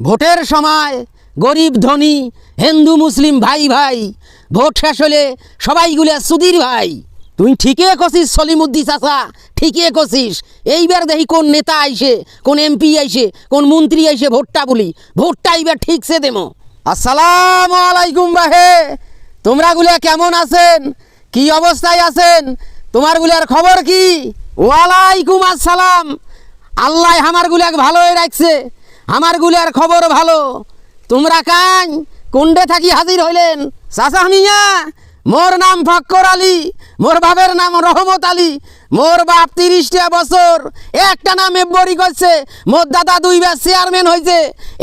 ভোটের সময় গরিব ধনী, হিন্দু, মুসলিম, ভাই ভাই, ভোট শেষ হলে সবাইগুলো সুধীর ভাই। তুই ঠিকই কছিস সলিমুদ্দি চাচা, ঠিকই কছিস এইবার দেখি কোন নেতা আইসে, কোন এমপি আইসে, কোন মন্ত্রী আইসে ভোটটা বলি। ভোটটা এইবার ঠিকছে দেমো। আসসালাম আলাইকুম বাহে, তোমরা গুলা কেমন আছেন? কি অবস্থায় আছেন? তোমারগুলার খবর কি? ওয়ালাইকুম আসসালাম। আল্লাহ আমার গুলাক ভালোই রাখছে। আমারগুলার খবর ভালো। তোমরা কান কুণ্ডে থাকি হাজির হইলেন। চাচা মিয়া, মোর নাম ফক্কর আলী, মোর বাপের নাম রহমত আলী, মোর বাপ তিরিশটা বছর একটা নাম এব্বরি করছে, মোর দাদা দুইবার চেয়ারম্যান হয়েছে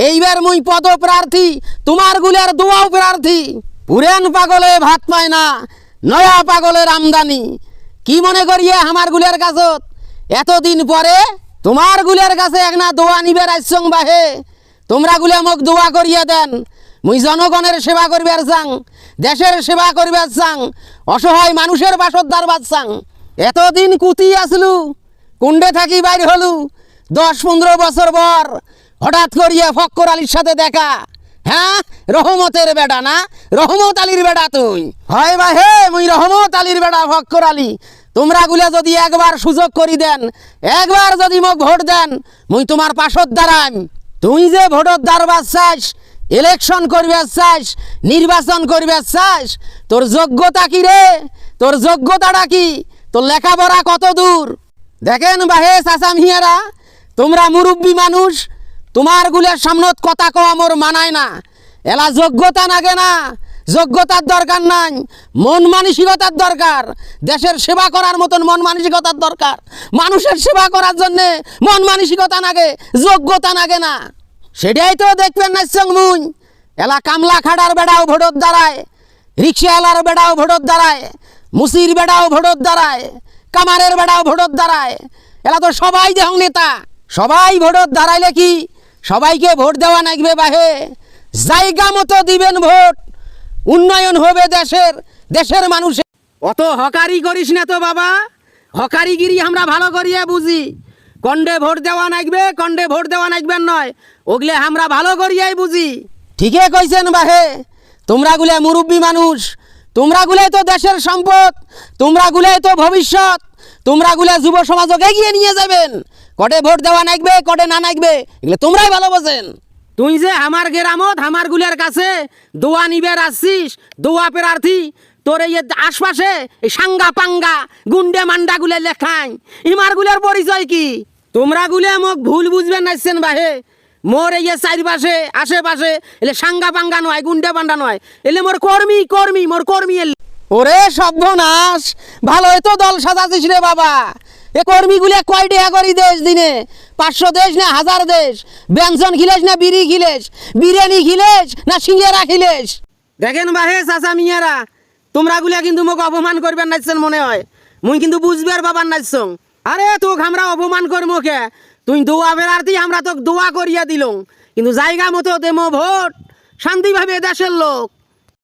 এইবার মুই পদপ্রার্থী, তোমারগুলার দোয়াও প্রার্থী। পুরান পাগলে ভাত পায় না, নয়া পাগলের আমদানি। কি মনে করিয়ে আমার গুলের কাছত এতদিন পরে তোমার গুলের কাছে এক না দোয়া নিবে রাজসং বাহে। তোমরা গুলে মোক দোয়া করিয়া দেন। মুই জনগণের সেবা করিবার চাং, দেশের সেবা করিবার চাং, অসহায় মানুষের বাসদ্দার বাচ্চাং এতদিন কুতি আসলু, কুণ্ডে থাকি বাইর হলু। দশ পনেরো বছর পর হঠাৎ করিয়া ফক্কর আলীর সাথে দেখা। হ্যাঁ রহমতের বেটা না? রহমত আলীর বেটা তুই। হয় বা হে মুই রহমত আলীর বেটা ফক্কর আলী। তোমরা গুলা যদি একবার সুযোগ করি দেন, একবার যদি মোক ভোট দেন, মুই তোমার পাশত দাঁড়াম তুই যে ভোটত দাঁড়বার চাস, ইলেকশন করবে চাস, নির্বাচন করবে চাস, তোর যোগ্যতা কি রে? তোর যোগ্যতাটা কি? তোর লেখাপড়া কত দূর? দেখেন বাহে চাচা মিয়ারা, তোমরা মুরব্বী মানুষ তোমার গুলের সামনত কথা কওয়া মোর মানায় না। এলা যোগ্যতা নাগে না। যোগ্যতার দরকার নাই, মন মানসিকতার দরকার, দেশের সেবা করার মতন মন মানসিকতার দরকার। মানুষের সেবা করার জন্যে মন মানসিকতা নাগে, যোগ্যতা নাগে না। সেটাই তো দেখবেন না মুই এলা কামলা খাড়ার বেড়াও ভোটত দাঁড়ায় রিক্সাওয়ালার বেড়াও ভোটত দাঁড়ায় মুসির বেড়াও ভোটত দাঁড়ায় কামারের বেড়াও ভোটত দাঁড়ায় এলা তো সবাই দেহ নেতা। সবাই ভোটত দাঁড়াইলে কি? সবাইকে ভোট দেওয়া নাগবে বাহে। জায়গা মতো দিবেন ভোট। উন্নয়ন হবে দেশের দেশের মানুষের। অত হকারি করিস না তো বাবা। হকারিগিরি আমরা ভালো করিয়া বুঝি। কন্ডে ভোট দেওয়া নাগবে কন্ডে ভোট দেওয়া নাগবেন নয়। ওগলে আমরা ভালো করিয়াই বুঝি। ঠিকই কইছেন বাহে। তোমরা গুলে মুরব্বী মানুষ। তোমরা গুলে তো দেশের সম্পদ। তোমরা গুলে তো ভবিষ্যৎ। তোমরা গুলে যুব সমাজকে এগিয়ে নিয়ে যাবেন। কটে ভোট দেওয়া নাগবে কটে না নাগবে এগুলো তোমরাই ভালো বোঝেন। তুই যে আমার গেরামত, আমার গুলের কাছে দোয়া নিবে আসছিস দোয়া প্রার্থী, তোর এই আশপাশে সাঙ্গা পাঙ্গা গুন্ডে মান্ডা গুলে লেখাই। ইমার গুলের পরিচয় কি? তোমরা গুলে মোক ভুল বুঝবেন নাইছেন বাহে। মোর এই চারিপাশে, আশেপাশে, এলে সাঙ্গা পাঙ্গা নয়, গুন্ডে পান্ডা নয়। এলে মোর কর্মী কর্মী, মোর কর্মী এলে ওরে সর্বনাশ! ভালোই তো দল সাজাছিস রে বাবা। এ কর্মীগুলো কয় টাকা করি দেশ দিনে? পাঁচশো দেশ না হাজার দেশ? ব্যঞ্জন খিলেস না বিড়ি খিলেস বিরিয়ানি খিলেস না সিঙ্গারা খিলেস দেখেন বাহে চাচা মিয়ারা তোমরা গুলা কিন্তু মোক অপমান করবেন নাচছেন মনে হয়। মুই কিন্তু বুঝবার বাবার নাচছং আরে তোক আমরা অপমান করব কে? তুই দোয়া বেড়ারতি আমরা তোক দোয়া করিয়া দিলং। কিন্তু জায়গা মতো দেমো ভোট। শান্তিভাবে দেশের লোক।